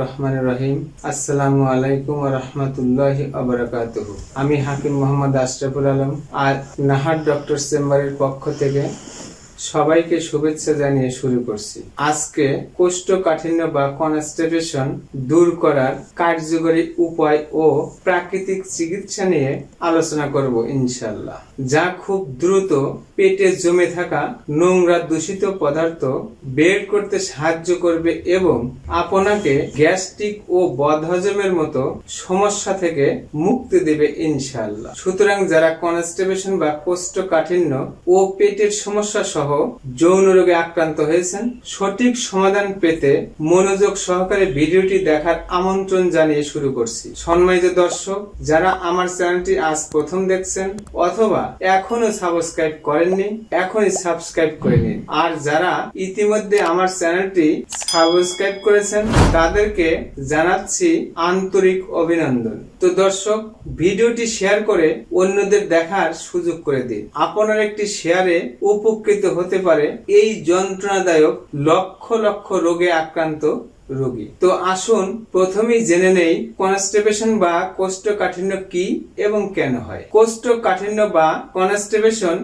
রহমান রহিম আসসালামু আলাইকুম আমি হাকিম মোহাম্মদ আশরাফুল আলম। আর নাহার ডক্টর চেম্বারের পক্ষ থেকে সবাইকে শুভেচ্ছা জানিয়ে শুরু করছি। আজকে কোষ্ঠকাঠিন্য বা কনস্টিপেশন দূর করার কার্যকরী উপায় ও প্রাকৃতিক চিকিৎসা নিয়ে আলোচনা করব ইনশাল্লাহ যা খুব দ্রুত পেটে জমে থাকা নোংরা দূষিত পদার্থ বের করতে সাহায্য করবে এবং আপনাকে গ্যাস্ট্রিক ও বদহজমের মতো সমস্যা থেকে মুক্তি দেবে ইনশাল্লাহ সুতরাং যারা কনস্টিপেশন বা কোষ্ঠকাঠিন্য ও পেটের সমস্যা সহ যৌন রোগে আক্রান্ত হয়েছেন। সঠিক সমাধান পেতে মনোযোগ সহকারে ভিডিওটি দেখার আমন্ত্রণ জানিয়ে শুরু করছি। সম্মানিত দর্শক, যারা আমার চ্যানেলটি আজ প্রথম দেখছেন অথবা এখনও সাবস্ক্রাইব করেননি, এখনই সাবস্ক্রাইব করে নিন। আর যারা ইতিমধ্যে আমার চ্যানেলটি সাবস্ক্রাইব করেছেন, তাদেরকে জানাচ্ছি আন্তরিক অভিনন্দন। তো দর্শক, ভিডিওটি শেয়ার করে অন্যদের দেখার সুযোগ করে দিন। আপনার একটি শেয়ারে উপকৃত হতে পারে এই যন্ত্রণাদায়ক লক্ষ লক্ষ রোগে আক্রান্ত রোগী। তো আসুন, প্রথমেই জেনে নেই কনস্টিপেশন বা কোষ্ঠকাঠিন্য কি এবং কেন হয়। কোষ্ঠকাঠিন্য বা কনস্টিপেশন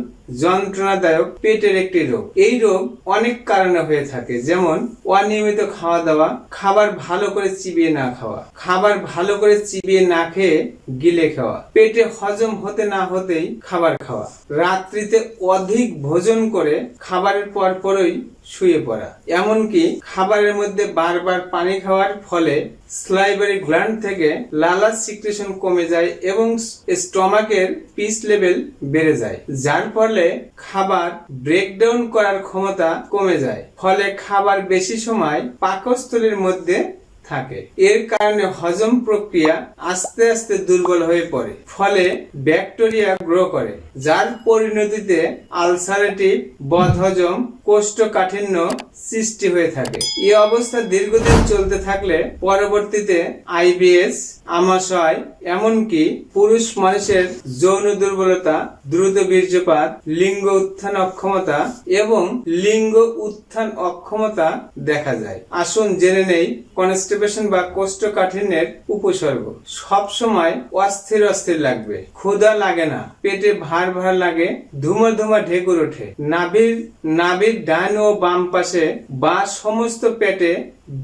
যন্ত্রণাদায়ক পেটের একটি রোগ। এই রোগ অনেক কারণে হয়ে থাকে, যেমন অনিয়মিত খাওয়া দাওয়া খাবার ভালো করে চিবিয়ে না খাওয়া, খাবার ভালো করে চিবিয়ে না খেয়ে গিলে খাওয়া, পেটে হজম হতে না হতেই খাবার খাওয়া, রাত্রিতে অধিক ভোজন করে খাবারের পর পরই শুয়ে পড়া, এমনকি খাবারের মধ্যে বারবার পানি খাওয়ার ফলে স্লাইভারি গ্ল্যান্ড থেকে লালা সিক্রেশন কমে যায় এবং স্টমাকের পিস লেভেল বেড়ে যায়, যার ফলে খাবার ব্রেকডাউন করার ক্ষমতা কমে যায়। ফলে খাবার বেশি সময় পাকস্থলীর মধ্যে থাকে। এর কারণে হজম প্রক্রিয়া আস্তে আস্তে দুর্বল হয়ে পড়ে। ফলে ব্যাকটেরিয়া গ্রো করে, যার পরিণতিতে আলসারেটিভ বদহজম কোষ্ঠকাঠিন্য সৃষ্টি হয়ে থাকে। এই অবস্থা দীর্ঘদিন চলতে থাকলে পরবর্তীতে আইবিএস, আমাশয়, এমনকি পুরুষ মানুষের যৌন দুর্বলতা, দ্রুত বীর্যপাত, লিঙ্গ উত্থান অক্ষমতা এবং লিঙ্গ উত্থান অক্ষমতা দেখা যায়। আসুন জেনে নেই কনস্টিপেশন বা কোষ্ঠকাঠিন্যের উপসর্গ। সব সময় অস্থির অস্থির লাগবে, ক্ষুধা লাগে না, পেটে ভার ভার লাগে ধুমা ধুমা ঢেকুর ওঠে। নাভির নাভির ডান ও বাম পাশে বা সমস্ত পেটে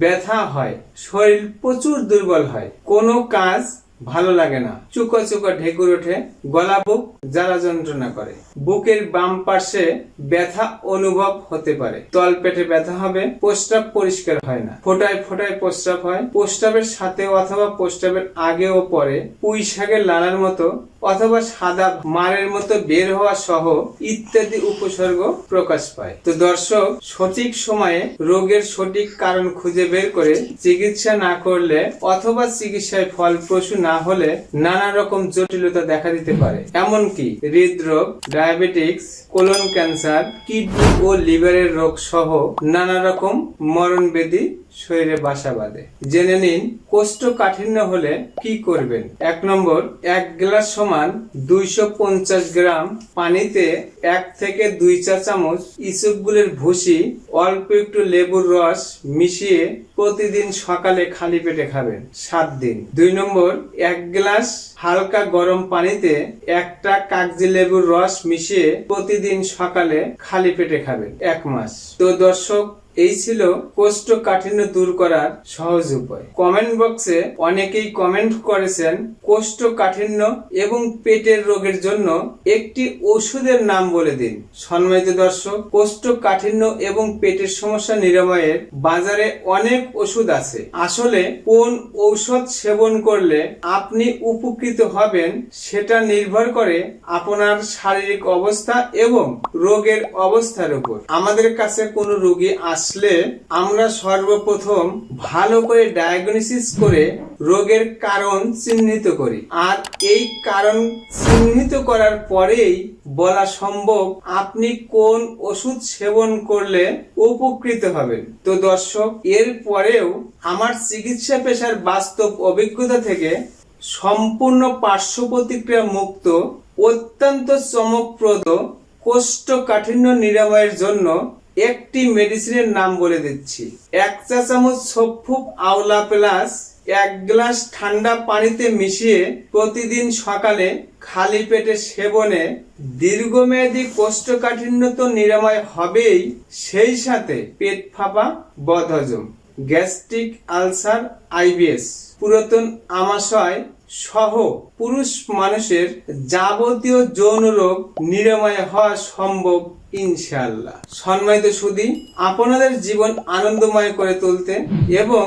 ব্যথা হয়, শরীর প্রচুর দুর্বল হয়। কোনো কাজ ভালো লাগে না। চুকো চুকো ঢেকুর ওঠে, গলা বুক জ্বালা যন্ত্রণা করে। বুকের বাম পাশে ব্যথা অনুভব হতে পারে। তল পেটে ব্যথা হবে, প্রস্রাব পরিষ্কার হয় না। ফোটায় ফোটায় প্রস্রাব হয়। প্রস্রাবের সাথে অথবা প্রস্রাবের আগে ও পরে পুঁই শাকের লালার মতো অথবা সাদা মারের মতো বের হওয়া সহ ইত্যাদি উপসর্গ প্রকাশ পায়। তো দর্শক, সঠিক সময়ে রোগের সঠিক কারণ খুঁজে বের করে চিকিৎসা না করলে অথবা চিকিৎসায় ফলপ্রসূ না হলে নানা রকম জটিলতা দেখা দিতে পারে। এমনকি হৃদরোগ, ডায়াবেটিক্স, কোলন ক্যান্সার, কিডনি ও লিভারের রোগ সহ নানা রকম মরণ শরীরে বাসা বাঁধে। জেনে নিন, কোষ্ঠকাঠিন্য হলে কি করবেন? এক নম্বর, এক গ্লাস সমান দুইশো পঞ্চাশ গ্রাম পানিতে এক থেকে দুই চা চামচ ইসবগুলের ভুসি, অল্প একটু লেবুর রস মিশিয়ে প্রতিদিন সকালে খালি পেটে খাবেন। সাত দিন। দুই নম্বর, এক গ্লাস হালকা গরম পানিতে একটা কাগজি লেবুর রস মিশিয়ে প্রতিদিন সকালে খালি পেটে খাবেন। এক মাস। তো দর্শক এই ছিল কোষ্ঠকাঠিন্য দূর করার সহজ উপায়। কমেন্ট বক্সে অনেকেই কমেন্ট করেছেন, কোষ্ঠকাঠিন্য এবং পেটের রোগের জন্য একটি ওষুধের নাম বলে দিন। সম্মানিত দর্শক, কোষ্ঠকাঠিন্য এবং পেটের সমস্যা নিরাময়ের বাজারে অনেক ওষুধ আছে। আসলে কোন ঔষধ সেবন করলে আপনি উপকৃত হবেন সেটা নির্ভর করে আপনার শারীরিক অবস্থা এবং রোগের অবস্থার উপর। আমাদের কাছে কোনো রোগী আসলে আমরা সর্বপ্রথম ভালো করে ডায়াগনোসিস করে রোগের কারণ চিহ্নিত করি। আর এই কারণ চিহ্নিত করার পরেই বলা সম্ভব আপনি কোন ওষুধ সেবন করলে উপকৃত হবেন। তো দর্শক, এর পরেও আমার চিকিৎসা পেশার বাস্তব অভিজ্ঞতা থেকে সম্পূর্ণ পার্শ্ব প্রতিক্রিয়া মুক্ত, অত্যন্ত চমকপ্রদ, কোষ্ঠকাঠিন্য নিরাময়ের জন্য একটি মেডিসিনের নাম বলে দিচ্ছি। এক চা চামচ সফুপ আওলা প্লাস এক গ্লাস ঠান্ডা পানিতে মিশিয়ে প্রতিদিন সকালে খালি পেটে সেবনে দীর্ঘমেয়াদী কোষ্ঠকাঠিন্য তো নিরাময় হবেই, সেই সাথে পেট ফাঁপা বদহজম। গ্যাস্ট্রিক আলসার আইবিএস পুরাতন আমাশয় সহ পুরুষ মানুষের যাবতীয় যৌন রোগ নিরাময় হওয়া সম্ভব ইনশাআল্লাহ। সম্মানিত সুদী, আপনাদের জীবন আনন্দময় করে তুলতে এবং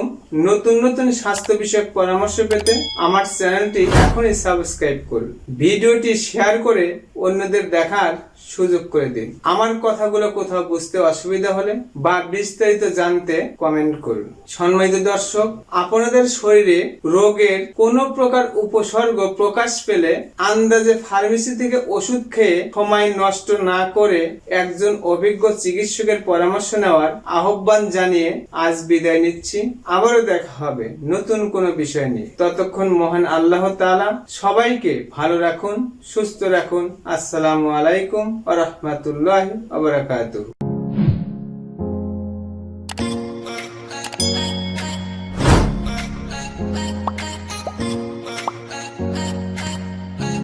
নতুন নতুন স্বাস্থ্য বিষয়ক পরামর্শ পেতে আমার চ্যানেলটি এখনই সাবস্ক্রাইব করুন। ভিডিওটি শেয়ার করে অন্যদের দেখার সুযোগ করে দিন। আমার কথাগুলো কোথাও বুঝতে অসুবিধা হলে বা বিস্তারিত জানতে কমেন্ট করুন। সম্মানিত দর্শক, আপনাদের শরীরে রোগের কোনো প্রকার উপসর্গ প্রকাশ পেলে আন্দাজে ফার্মেসি থেকে ওষুধ খেয়ে সময় নষ্ট না করে একজন অভিজ্ঞ চিকিৎসকের পরামর্শ নেওয়ার আহ্বান জানিয়ে আজ বিদায় নিচ্ছি। আবারও দেখা হবে নতুন কোনো বিষয় নিয়ে। ততক্ষণ মহান আল্লাহ তালা সবাইকে ভালো রাখুন, সুস্থ রাখুন। আসসালামু আলাইকুম আ রহমতুল্লাহ